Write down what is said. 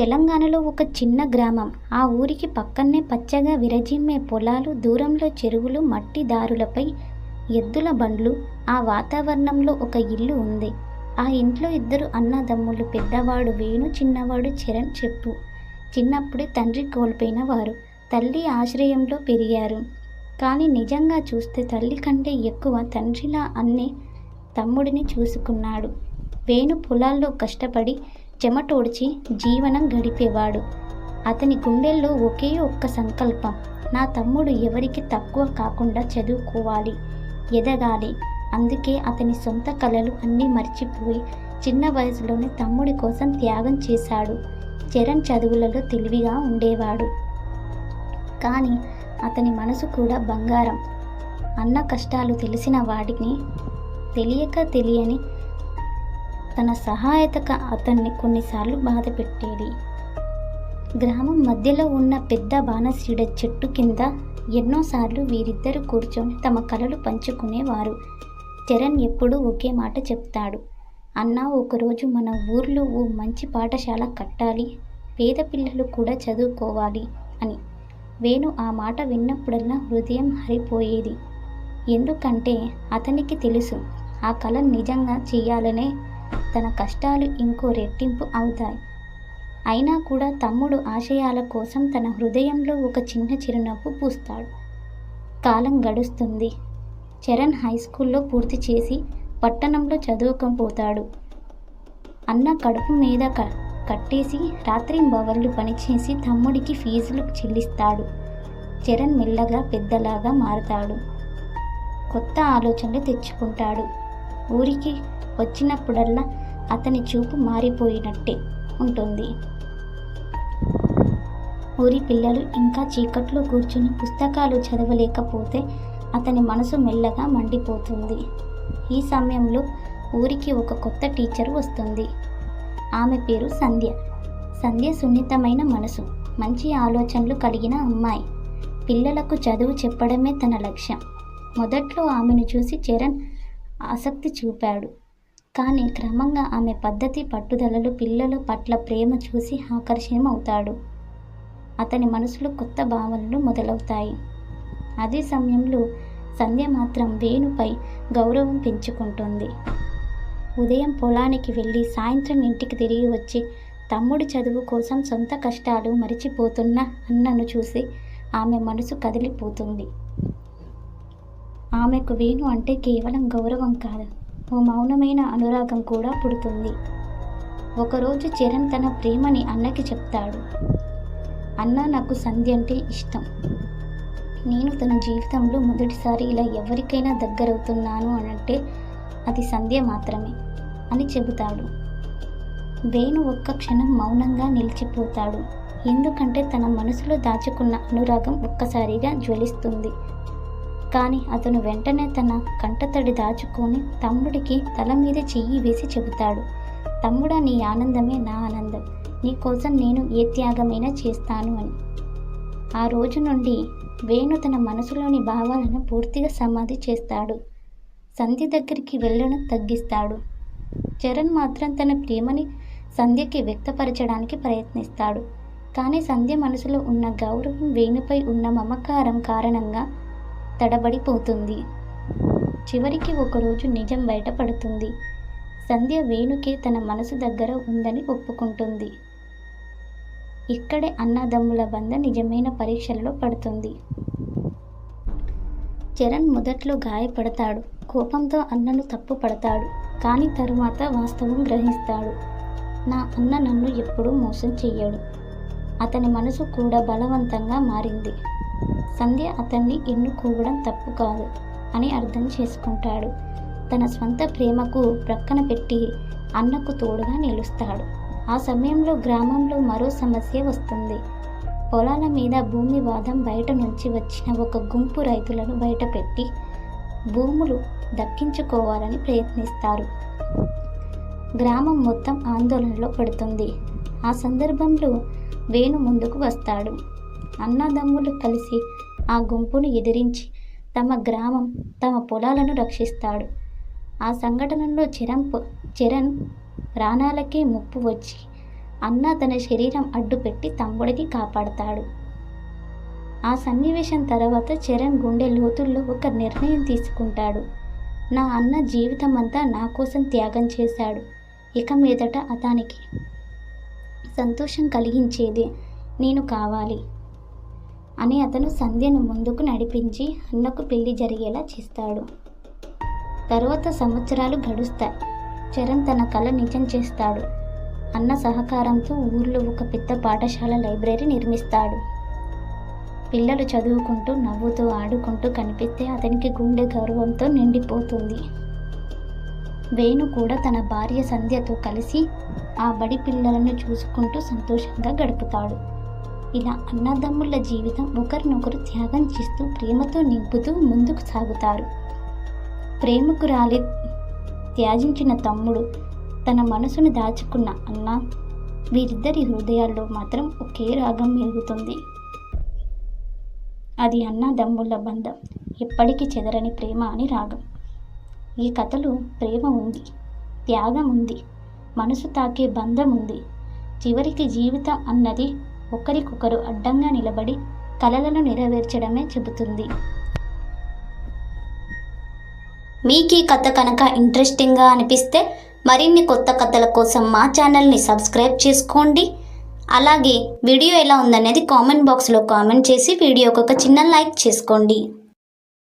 తెలంగాణలో ఒక చిన్న గ్రామం. ఆ ఊరికి పక్కనే పచ్చగా విరజిమ్మే పొలాలు దూరంలో చెరువులు మట్టి దారులపై ఎద్దుల బండ్లు ఆ వాతావరణంలో ఒక ఇల్లు ఉంది. ఆ ఇంట్లో ఇద్దరు అన్నదమ్ములు పెద్దవాడు వేణు చిన్నవాడు చరణ్ చెప్పు. చిన్నప్పుడే తండ్రి కోల్పోయిన వారు. తల్లి ఆశ్రయంలో పెరిగారు. కానీ నిజంగా చూస్తే తల్లి కంటే ఎక్కువ తండ్రిలా అన్నే తమ్ముడిని చూసుకున్నాడు. వేణు పొలాల్లో కష్టపడి చెమటోడ్చి జీవనం గడిపేవాడు. అతని గుండెల్లో ఒకే ఒక్క సంకల్పం నా తమ్ముడు ఎవరికి తక్కువ కాకుండా చదువుకోవాలి ఎదగాలి. అందుకే అతని సొంత కళలు అన్నీ మర్చిపోయి చిన్న వయసులోనే తమ్ముడి కోసం త్యాగం చేశాడు. చరణ్ చదువులలో తెలివిగా ఉండేవాడు. కానీ అతని మనసు కూడా బంగారం. అన్న కష్టాలు తెలిసిన వాడిని తెలియక తెలియని తన సహాయతక అతన్ని కొన్నిసార్లు బాధ పెట్టేది గ్రామం మధ్యలో ఉన్న పెద్ద బాణసీడ చెట్టు కింద ఎన్నోసార్లు వీరిద్దరు కూర్చొని తమ కలలు పంచుకునేవారు. చరణ్ ఎప్పుడూ ఒకే మాట చెప్తాడు. అన్నా ఒకరోజు మన ఊర్లో ఓ మంచి పాఠశాల కట్టాలి. పేద పిల్లలు కూడా చదువుకోవాలి అని. వేణు ఆ మాట విన్నప్పుడల్లా హృదయం హరిపోయేది. ఎందుకంటే అతనికి తెలుసు ఆ కళ నిజంగా చేయాలనే తన కష్టాలు ఇంకో రెట్టింపు అవుతాయి. అయినా కూడా తమ్ముడు ఆశయాల కోసం తన హృదయంలో ఒక చిన్న చిరునవ్వు పూస్తాడు. కాలం గడుస్తుంది. చరణ్ హై స్కూల్లో పూర్తి చేసి పట్టణంలో చదువుకపోతాడు అన్న కడుపు మీద క కట్టేసి రాత్రింబవళ్ళు పనిచేసి తమ్ముడికి ఫీజులు చెల్లిస్తాడు. చరణ్ మెల్లగా పెద్దలాగా మారుతాడు. కొత్త ఆలోచనలు తెచ్చుకుంటాడు. ఊరికి వచ్చినప్పుడల్లా అతని చూపు మారిపోయినట్టే ఉంటుంది. ఊరి పిల్లలు ఇంకా చీకట్లో కూర్చుని పుస్తకాలు చదవలేకపోతే అతని మనసు మెల్లగా మండిపోతుంది. ఈ సమయంలో ఊరికి ఒక కొత్త టీచర్ వస్తుంది. ఆమె పేరు సంధ్య. సంధ్య సున్నితమైన మనసు మంచి ఆలోచనలు కలిగిన అమ్మాయి. పిల్లలకు చదువు చెప్పడమే తన లక్ష్యం. మొదట్లో ఆమెను చూసి చరణ్ ఆసక్తి చూపాడు. కానీ క్రమంగా ఆమె పద్ధతి పట్టుదలలు పిల్లల పట్ల ప్రేమ చూసి ఆకర్షణమవుతాడు. అతని మనసులో కొత్త భావనలు మొదలవుతాయి. అదే సమయంలో సంధ్య మాత్రం వేణుపై గౌరవం పెంచుకుంటుంది. ఉదయం పొలానికి వెళ్ళి సాయంత్రం ఇంటికి తిరిగి వచ్చి తమ్ముడి చదువు కోసం సొంత కష్టాలు మరిచిపోతున్న అన్నను చూసి ఆమె మనసు కదిలిపోతుంది. ఆమెకు వేణు అంటే కేవలం గౌరవం కాదు. ఓ మౌనమైన అనురాగం కూడా పుడుతుంది. ఒకరోజు చరణ్ తన ప్రేమని అన్నకి చెప్తాడు. అన్న నాకు సంధ్య అంటే ఇష్టం. నేను తన జీవితంలో మొదటిసారి ఇలా ఎవరికైనా దగ్గరవుతున్నాను అనంటే అది సంధ్య మాత్రమే అని చెబుతాడు. వేణు ఒక్క క్షణం మౌనంగా నిలిచిపోతాడు. ఎందుకంటే తన మనసులో దాచుకున్న అనురాగం ఒక్కసారిగా జ్వలిస్తుంది. కానీ అతను వెంటనే తన కంటతడి దాచుకొని తమ్ముడికి తల మీద చెయ్యి వేసి చెబుతాడు. తమ్ముడా నీ ఆనందమే నా ఆనందం. నీ కోసం నేను ఏ త్యాగమైనా చేస్తాను అని. ఆ రోజు నుండి వేణు తన మనసులోని భావాలను పూర్తిగా సమాధి చేస్తాడు. సంధ్య దగ్గరికి వెళ్ళడం తగ్గిస్తాడు. చరణ్ మాత్రం తన ప్రేమని సంధ్యకి వ్యక్తపరచడానికి ప్రయత్నిస్తాడు. కానీ సంధ్య మనసులో ఉన్న గౌరవం వేణుపై ఉన్న మమకారం కారణంగా తడబడిపోతుంది. చివరికి ఒకరోజు నిజం బయటపడుతుంది. సంధ్య వేణుకే తన మనసు దగ్గర ఉందని ఒప్పుకుంటుంది. ఇక్కడే అన్నదమ్ముల బంధ నిజమైన పరీక్షలలో పడుతుంది. చరణ్ మొదట్లో గాయపడతాడు. కోపంతో అన్నను తప్పు పడతాడు కానీ తరువాత వాస్తవం గ్రహిస్తాడు. నా అన్న నన్ను ఎప్పుడూ మోసం చెయ్యడు. అతని మనసు కూడా బలవంతంగా మారింది. సంధ్య అతన్ని ఎన్నుకోవడం తప్పు కాదు అని అర్థం చేసుకుంటాడు. తన స్వంత ప్రేమకు ప్రక్కన పెట్టి అన్నకు తోడుగా నిలుస్తాడు. ఆ సమయంలో గ్రామంలో మరో సమస్య వస్తుంది. పొలాల మీద భూమి వాదం బయట నుంచి వచ్చిన ఒక గుంపు రైతులను బయటపెట్టి భూములు దక్కించుకోవాలని ప్రయత్నిస్తారు. గ్రామం మొత్తం ఆందోళనలో పడుతుంది. ఆ సందర్భంలో వేణు ముందుకు వస్తాడు. అన్నదమ్ములు కలిసి ఆ గుంపును ఎదిరించి తమ గ్రామం తమ పొలాలను రక్షిస్తాడు. ఆ సంఘటనలో చరణ్ పొ- చరణ్ ప్రాణాలకే ముప్పు వచ్చి అన్న తన శరీరం అడ్డుపెట్టి తమ్ముడికి కాపాడతాడు. ఆ సన్నివేశం తర్వాత చరణ్ గుండె లోతుల్లో ఒక నిర్ణయం తీసుకుంటాడు. నా అన్న జీవితం అంతా నా కోసం త్యాగం చేశాడు. ఇక మీదట అతనికి సంతోషం కలిగించేది నేను కావాలి. అని అతను సంధ్యను ముందుకు నడిపించి అన్నకు పెళ్ళి జరిగేలా చేస్తాడు. తరువాత సంవత్సరాలు గడుస్తాయి. చరణ్ తన కళ నిజం చేస్తాడు. అన్న సహకారంతో ఊర్లో ఒక పెద్ద పాఠశాల లైబ్రరీ నిర్మిస్తాడు. పిల్లలు చదువుకుంటూ నవ్వుతూ ఆడుకుంటూ కనిపిస్తే అతనికి గుండె గౌరవంతో నిండిపోతుంది. వేణు కూడా తన భార్య సంధ్యతో కలిసి ఆ బడి పిల్లలను చూసుకుంటూ సంతోషంగా గడుపుతాడు. ఇలా అన్నదమ్ముల జీవితం ఒకరినొకరు త్యాగం చేస్తూ ప్రేమతో నింపుతూ ముందుకు సాగుతారు. ప్రేమకు రాలి త్యాజించిన తమ్ముడు తన మనసును దాచుకున్న అన్న వీరిద్దరి హృదయాల్లో మాత్రం ఒకే రాగం మెరుగుతుంది అది అన్నదమ్ముల బంధం. ఎప్పటికీ చెదరని ప్రేమ అని రాగం. ఈ కథలో ప్రేమ ఉంది త్యాగం ఉంది మనసు తాకే బంధం ఉంది. చివరికి జీవితం అన్నది ఒకరికొకరు అడ్డంగా నిలబడి కలలను నెరవేర్చడమే చెబుతుంది. మీకు ఈ కథ కనుక ఇంట్రెస్టింగ్గా అనిపిస్తే మరిన్ని కొత్త కథల కోసం మా ఛానల్ని సబ్స్క్రైబ్ చేసుకోండి. అలాగే వీడియో ఎలా ఉందనేది కామెంట్ బాక్స్లో కామెంట్ చేసి వీడియోకి ఒక చిన్న లైక్ చేసుకోండి.